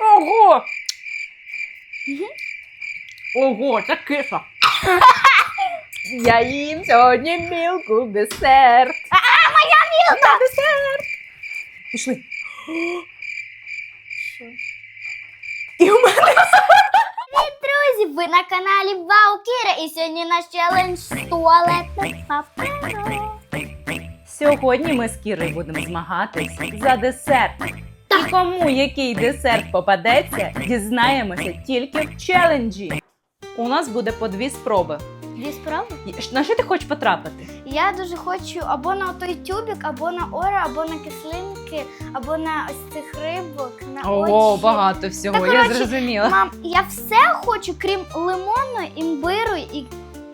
Ого! Ого, це кисло. Я їм сьогодні мілку в десерт. А, моя мілка! На десерт! Пішли. І у мене Друзі, ви на каналі Вау Кіра і сьогодні наш челендж з туалетним папером. Сьогодні ми з Кірою будемо змагатись за десерт. Кому який десерт попадеться, дізнаємося тільки в челенджі. У нас буде по дві спроби. Дві справи? На що ти хочеш потрапити? Я дуже хочу або на той тюбік, або на ора, або на кислинки, або на ось цих рибок, на очі. багато всього, Та, коротше, зрозуміла. Мам, я все хочу, крім лимону, імбиру і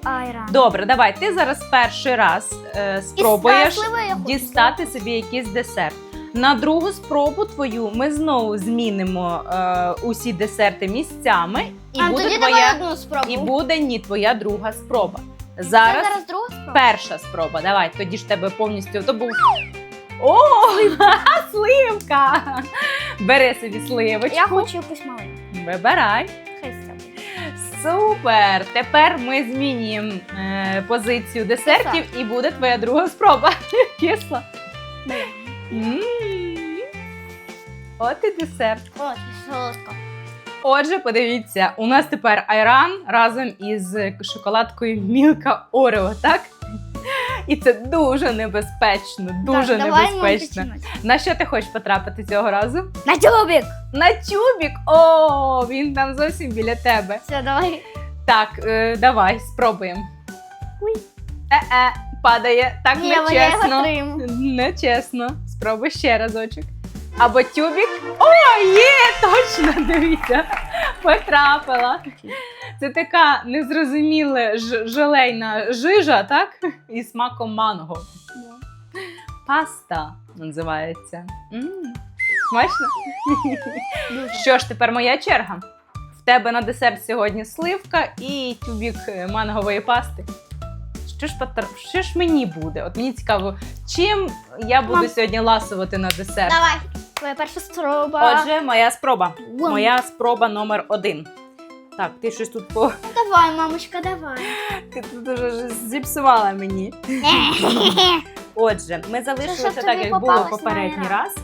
айран. Добре, давай. Ти зараз перший раз е, спробуєш сливи я хочу. дістати собі якийсь десерт. На другу спробу твою ми знову змінимо е, усі десерти місцями, і а, буде тоді твоя давай одну спробу. і буде ні твоя друга спроба. Це Зараз зараз друга спроба. перша спроба. Давай, тоді ж тебе повністю то був. О, сливка! Бери собі сливочку. Я хочу якусь маленьку. Вибирай. Хай. Супер! Тепер ми змінюємо е, позицію десертів і буде твоя друга спроба. Кисла. М. От і десерт. От, солодко. Отже, подивіться, у нас тепер айран разом із шоколадкою Мілка Орео, так? І це дуже небезпечно, дуже так, давай, небезпечно. На що ти хочеш потрапити цього разу? На тюбік! На тюбік! О, він там зовсім біля тебе. Все, давай. Так, е, давай, спробуємо. Е-е, падає. Так Ні, я його нечесно. Нечесно. Спробуй ще разочок. Або тюбік. О, є! Точно! Дивіться. Потрапила. Це така незрозуміла желейна жижа, так? І смаком манго. Паста називається. М, Смачно? Що ж, тепер моя черга. В тебе на десерт сьогодні сливка і тюбік е, мангової пасти. Що ж, потр... що ж мені буде? От мені цікаво, чим я буду Мам. сьогодні ласувати на десерт. Давай. Твоя перша спроба. Отже, моя спроба. Вон. Моя спроба номер один. Так, ти щось тут по. Давай, мамочка, давай. Ти тут уже зіпсувала мені. Отже, ми залишилися щоб так, тобі як було попередній раз.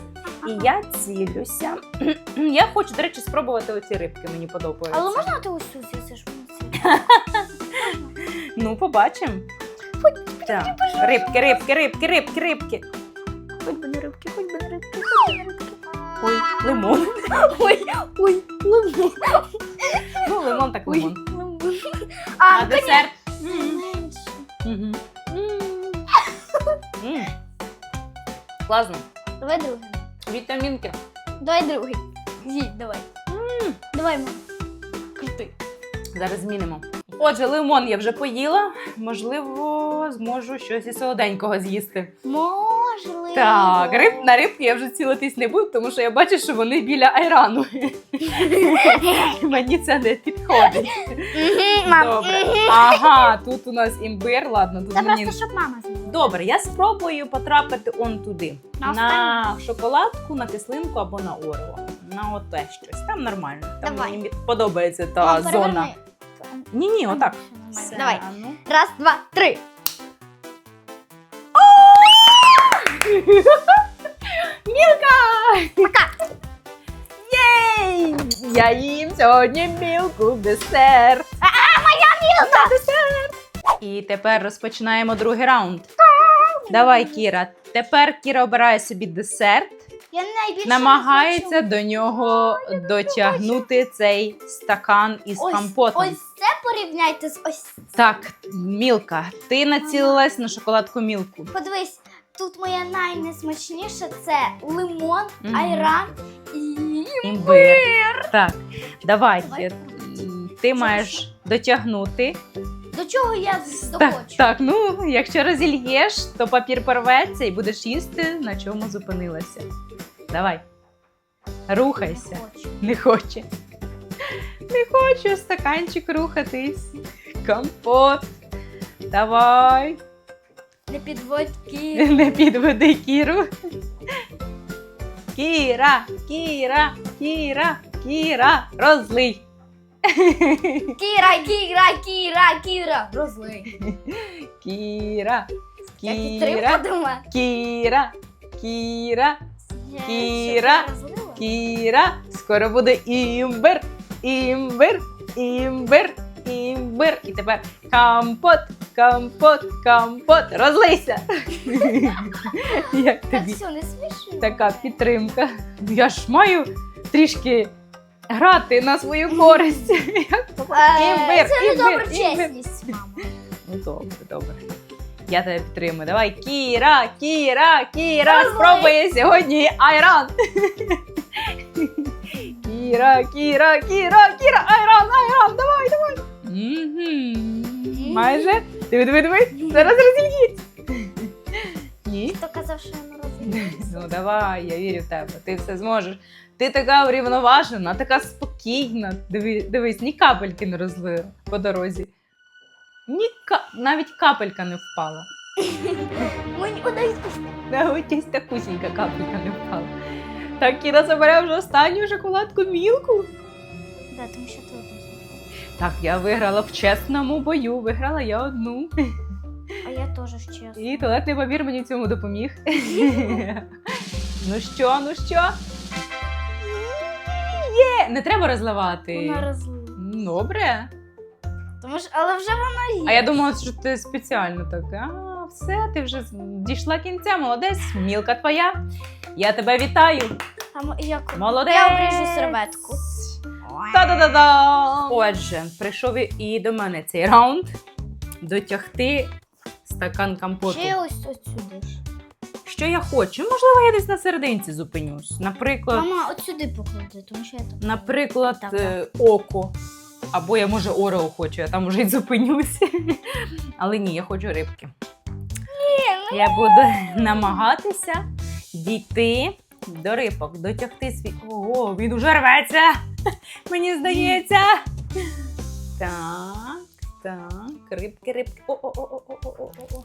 І я цілюся. Я хочу, до речі, спробувати оці рибки, мені подобаються. Але можна ти цю з'їсиш? Ну, побачимо. Так. Рибки, рибки, рибки, рибки, рибки. Хоч би не рибки, хоч би не рибки, хоч би не рибки. Ой, лимон. Ой, ой, лимон. Ну, лимон так лимон. А А, десерт. Мгм. М. Класно. Давай другий. Вітамінки. Давай другий. Їдь, давай. Давай, мам. Крутий. Зараз змінимо. Отже, лимон я вже поїла. Можливо, зможу щось і солоденького з'їсти. Можливо. Так, риб, на рибки я вже цілитись не буду, тому що я бачу, що вони біля айрану. Мені це не підходить. Добре. Ага, тут у нас імбир. Ладно, тут мені. просто, щоб мама з'їла. Добре, я спробую потрапити он туди. На На шоколадку, на кислинку або на орео. На оте щось. Там нормально. Там Давай. мені подобається та Мам, зона. Ні, ні, отак. Все, Давай. ну. Раз, два, три. Мілка! Пока. Єй! Я їм сьогодні мілку в десерт. А, моя мілка! Десерт! І тепер розпочинаємо другий раунд. Давай, Кіра. Тепер Кіра обирає собі десерт, Я найбільше намагається до нього дотягнути цей стакан із. Ось, компотом. ось це порівняйте з ось. Так, Мілка, ти націлилась на шоколадку Мілку. Подивись, тут моє найнесмачніше це лимон, Мгм. айран і Імбир. Так, давай. Давай. Ти маєш дотягнути. До чого я Так, так, ну якщо розільєш, то папір порветься і будеш їсти, на чому зупинилася. Давай. Рухайся. Хочу. Не хоче. Не хочу стаканчик рухатись. Компот. Давай. Не підводь кі. Не підведи Кіру. Кіра, Кіра, Кіра. Кіра, розлий. Кіра, Кіра, Кіра, Кіра. Розлий. Кіра, Я Кіра, думаю. Кіра, Кіра, Я Кіра, щось розлила. Кіра. Скоро буде імбир, імбир, імбир, імбир. І тепер компот, компот, компот. Розлийся. Як Так тобі все, не смішно. така підтримка? Я ж маю трішки грати на свою користь. Е, Імбир, Це не добра імбир. чесність, мама. Ну добре, добре. Я тебе підтримую. Давай, Кіра, Кіра, Кіра, Давай. спробує сьогодні айран. Кіра, Кіра, Кіра, Кіра, айран, айран, давай, давай. Мгм. Майже. Диви, диви, диви. Зараз розільється. Ні. Хто казав, що я не розлила? Ну давай, я вірю в тебе. Ти все зможеш. Ти така врівноважена, така спокійна. Диви, дивись, ні капельки не розлила по дорозі. Ні ка... навіть капелька не впала. Ось такусінька капелька не впала. Так, Кіра забере вже останню шоколадку мілку. Да, тому що ти одну Так, я виграла в чесному бою. Виграла я одну. А я теж чесно. І туалетний папір мені в цьому допоміг. ну що, ну що? Не треба розливати. Вона розлила. Добре. Тому що, але вже вона є. А я думала, що ти спеціально так. А, все, ти вже дійшла кінця, молодець, мілка твоя. Я тебе вітаю. А мо- як? Молодець. Я обріжу серветку. Та-да-да-да! Отже, прийшов і- і до мене цей раунд дотягти стакан компоту. Ще ось ж. Що я хочу? Можливо, я десь на серединці зупинюсь. Наприклад, Мама, от сюди поклади, тому що я так. наприклад, Так, е, око. Або я може орео хочу, я там вже й зупинюсь. Але ні, я хочу рибки. ну Я буду намагатися дійти до рибок, дотягти свій. Ого, він уже рветься. Мені здається. Так, так, рибки, рибки. О-о-о-о-о-о-о.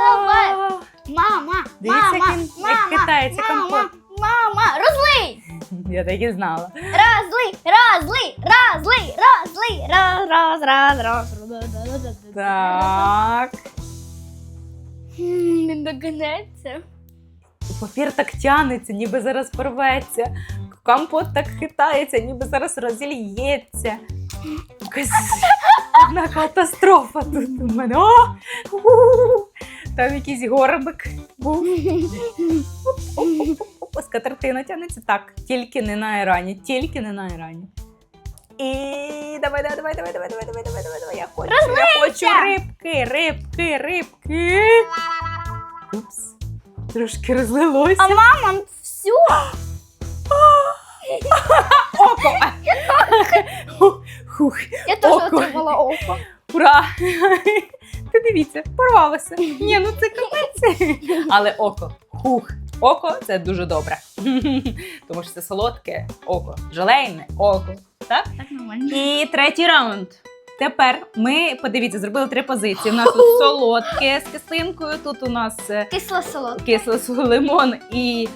Давай. Мама, Дивіться, мама, як він- як мама, хитається компот. Мама, розлий! Я так і знала. Розлий, розлий, розлий, розлий, раз, раз, раз, раз. Так. М, Не догнеться. Папір так тянеться, ніби зараз порветься. Компот так хитається, ніби зараз розільється. Якась одна катастрофа тут у мене. О! У! Там якийсь горбик був. Скатертина тянеться. Так, тільки не на Ірані, тільки не на Ірані. І давай, давай, давай, давай, давай, давай, давай, давай, давай, давай. Я хочу, я хочу рибки, рибки, рибки. Упс. Трошки розлилося. А мама, все. Око! Хух, Я теж отримала око. ура! Ти дивіться, порвалося. Ні, ну це капець. Але око. Хух. Око це дуже добре. Тому що це солодке око, желейне око. Так? Так нормально. І третій раунд. Тепер ми, подивіться, зробили три позиції. У нас тут солодке з кислинкою, тут у нас е, Кисло солодке. кисло лимон і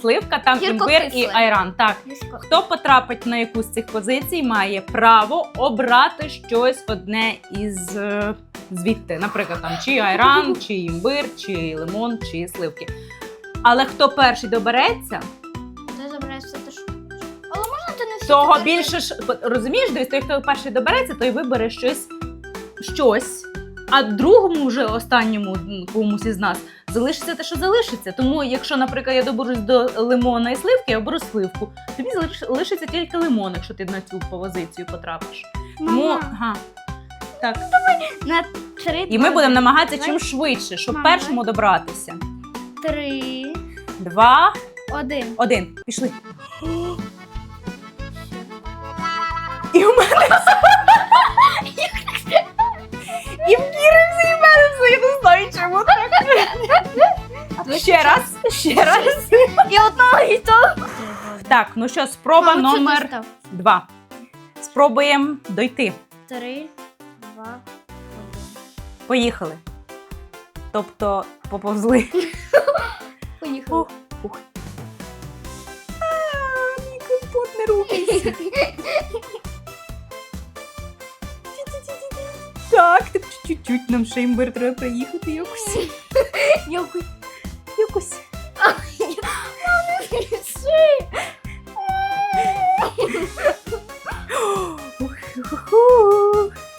сливка, там імбир і айран. Так. Хто потрапить на яку з цих позицій, має право обрати щось одне із е, звідти. Наприклад, там чи айран, чи імбир, чи лимон, чи сливки. Але хто перший добереться, того більше ж розумієш, дивись, той, хто перший добереться, той вибере щось, щось. А другому, вже останньому комусь із нас, залишиться те, що залишиться. Тому, якщо, наприклад, я доберусь до лимона і сливки, я оберу сливку. Тобі залиш- лишиться тільки лимон, якщо ти на цю позицію потрапиш. Тому ага. так. на три, І ми будемо намагатися чим швидше, щоб Мама. першому добратися. Три, Два, один. один. Пішли. І у мене. І в Кіри все, і в мене все, я не знаю, чому так. Ще раз, ще раз. І одного і того. Так, ну що, спроба це номер достав. два. Спробуємо дойти. Три, два, один. Поїхали. Тобто поповзли. Поїхали. Ух, ух. А, мій компот не рухайся. Так, так чуть-чуть нам ще імбир треба приїхати якось. Якось. Якось.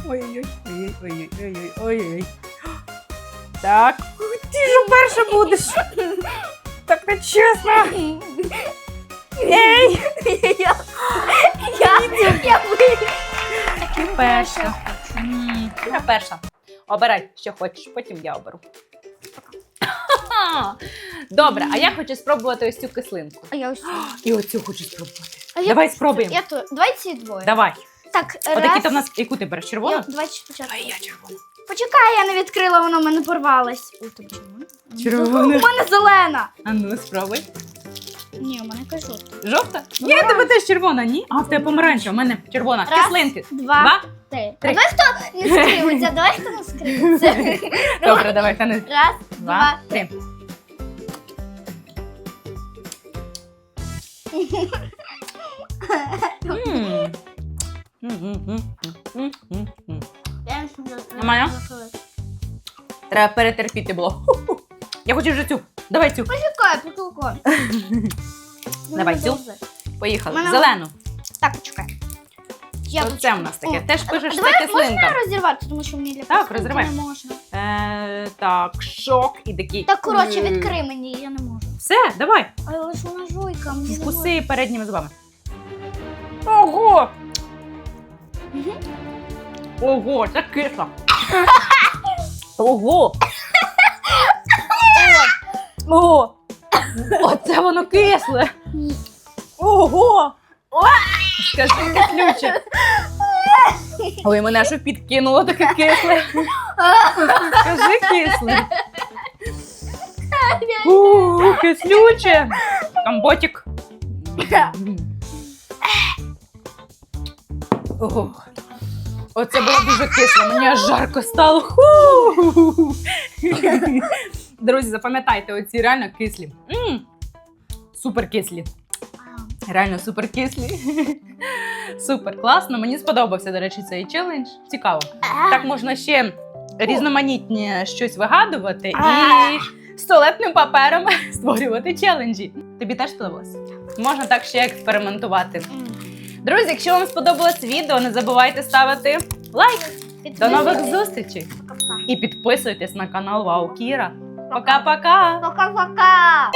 Ой-ой-ой, ой-ой, ой-ой, ой-ой. Так, ти ж перша будеш. Так не чесно. Ей, Я, я, перша. Я перша. Обирай, що хочеш, потім я оберу. Добре, а я хочу спробувати ось цю кислинку. А я ось. І оцю хочу спробувати. А я- Давай спробуємо. Я то. Давай ці двоє. Давай. Так, Отакі раз. в нас. Яку ти береш? Червону? Давай спочатку. Давай я червону. Почекай, я не відкрила, воно в мене порвалось. Ой, тобі червона? Червона. У мене зелена. А ну, спробуй. Ні, у мене кажу. Жовта? Ні, в тебе теж червона, ні? А в тебе помаранчева, у мене червона. Раз, Кислинки. Два, Два? три. Три. А давай хто не скривиться, давай хто не скривиться. Добре, давай, та не. Раз, два, три. Нормально? Треба перетерпіти було. Я хочу вже цю. Давай цю. Почекай, потолко. Давай цю. Поїхали. Мене- Зелену. Так, почекай. Я Оце в нас таке. Теж пишеш, давай, це Можна розірвати, тому що мені для Так, кислинки розривай. не можна. Е, так, шок і такий. Так, коротше, Е, відкрий мені, я не можу. Все, давай. Але ж вона жуйка, мені не. Вкуси передніми зубами. Ого! Мгм. Ого, це кисло. Ого! Ого! Оце воно кисле! Ого! Скажи кислюче. Ой, мене що підкинуло таке кисле. Скажи кисле. У, кислюче. Компотик. Ох. Оце було дуже кисло, мені аж жарко стало. Ху! Друзі, запам'ятайте, оці реально кислі. Супер кислі. Реально супер кислі. Супер, класно. Мені сподобався, до речі, цей челендж. Цікаво. Так можна ще різноманітні щось вигадувати і з туалетним папером створювати челенджі. Тобі теж сподобалось? Можна так ще експериментувати. Друзі, якщо вам сподобалось відео, не забувайте ставити лайк. До нових зустрічей! І підписуйтесь на канал Вау Кіра. Пока-пока! Пока-пока.